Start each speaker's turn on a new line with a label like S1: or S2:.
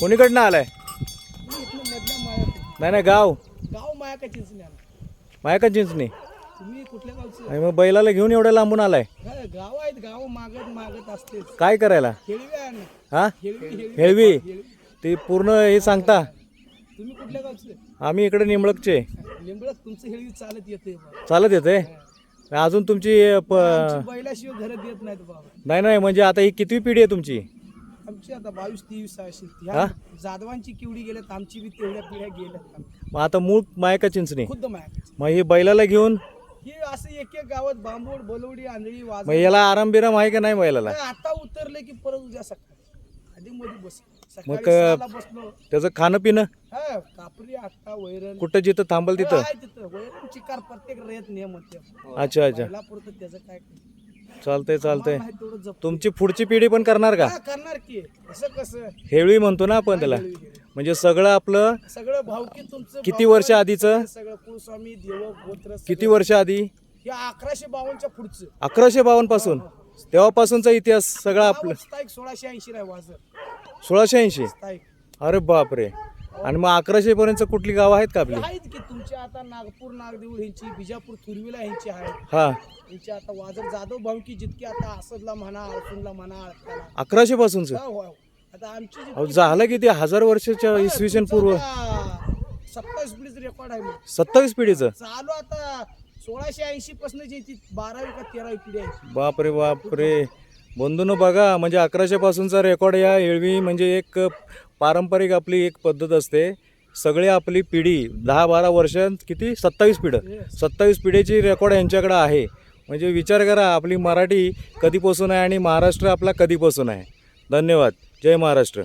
S1: कोणीकडनं आलाय? नाही नाही गाव.
S2: गाव माया का चिंचणी. आला
S1: माया का चिंचणी
S2: तुम्ही कुठल्या गावचं
S1: आणि मग बैलाला घेऊन एवढ्या लांबून आलाय?
S2: गाव आहेत गाव मागत मागत असतेच
S1: काय करायला? हा?
S2: हेळवी.
S1: ते पूर्ण हे सांगता.
S2: तुम्ही कुठल्या गावचे
S1: आम्ही इकडे निंबळकचे.
S2: लिंबळत तुमचं हेळवी चालत येते?
S1: चालत येते अजून तुमची प
S2: बैलाशिवाय घरात येत नाहीत बाबा.
S1: नाही नाही म्हणजे आता ही कितवी पिढी आहे तुमची?
S2: आमची आता बावीस तेवीस
S1: हा?
S2: ह्या जाधवांची किवडी गेल्यात आमची बी तेवढ्या पिढ्या गेल्यात
S1: मग आता मूळ मायका चिंचणी.
S2: खुद्द माया
S1: मग ही बैलाला घेऊन?
S2: हे असं एक एक गावात बांबोड बलवडी आंधळी वाज
S1: मग याला आराम बिराम आहे का नाही बैलाला
S2: आता उतरले की परत उद्या सकाळी. आधी मध्ये बस
S1: मग
S2: सहाला बसलो.
S1: त्याचं खाणं पिणं?
S2: हा कापरी आत्ता वैरण.
S1: कुठं जिथं थांबल तिथं?
S2: आहे तिथं. वैरण चिकार प्रत्येक रेत नियम होते.
S1: अच्छा अच्छा.
S2: पहिला पुरतं त्याचं काय
S1: चालतंय चालतंय.
S2: आम्हाला माहीत तेवढं जप
S1: तुमची पुढची पिढी पण करणार का?
S2: हा, करणार की. असं कसं?
S1: हेळवी म्हणतो ना आपण त्याला. म्हणजे सगळं आपलं
S2: सगळं भावकी तुमचं
S1: किती
S2: भावकी,
S1: वर्ष आधीचं?
S2: सगळं कुलस्वामी देव गोत्र
S1: किती वर्ष आधी?
S2: हे अकराशे बावनच्या पुढचं.
S1: अकराशे बावन्नपासून तेव्हापासूनचा इतिहास सगळा आपलं.
S2: सोळाशे ऐंशी
S1: सोळाशे ऐंशी? अरे बापरे. आणि मग अकराशे पर्यंत कुठली गावं आहेत का आपली?
S2: आहेत की तुमच्या आता नागपूर नागदेऊळ ह्यांची बिजापूर थुरवीला ह्यांची आहेत.
S1: हा.
S2: यांची आता वाजर जाधव भावकी जितकी आता आसदला म्हणा अडसूनला म्हणा अडकाला
S1: अकराशे पासूनच
S2: हो, हो. आता आमची जितकी-
S1: अहो झालं किती हजार वर्षाच्या इसवी सन पूर्व.
S2: सत्तावीस पिढीचं रेकॉर्ड आहे मग.
S1: सत्तावीस पिढीचं?
S2: चालू आता सोळाशे ऐंशी पासून जी ती बारावी का तेरावी पिढी आहे.
S1: बापरे बापरे. बंधून बघा म्हणजे अकराशे पासूनचा रेकॉर्ड या एळवी म्हणजे एक पारंपरिक आपली एक पद्धत असते. सगळी आपली पिढी दहा बारा वर्ष किती? सत्तावीस पिढं. सत्तावीस पिढीची रेकॉर्ड यांच्याकडं आहे. म्हणजे विचार करा आपली मराठी कधीपासून आहे आणि महाराष्ट्र आपला कधीपासून आहे. धन्यवाद. जय महाराष्ट्र.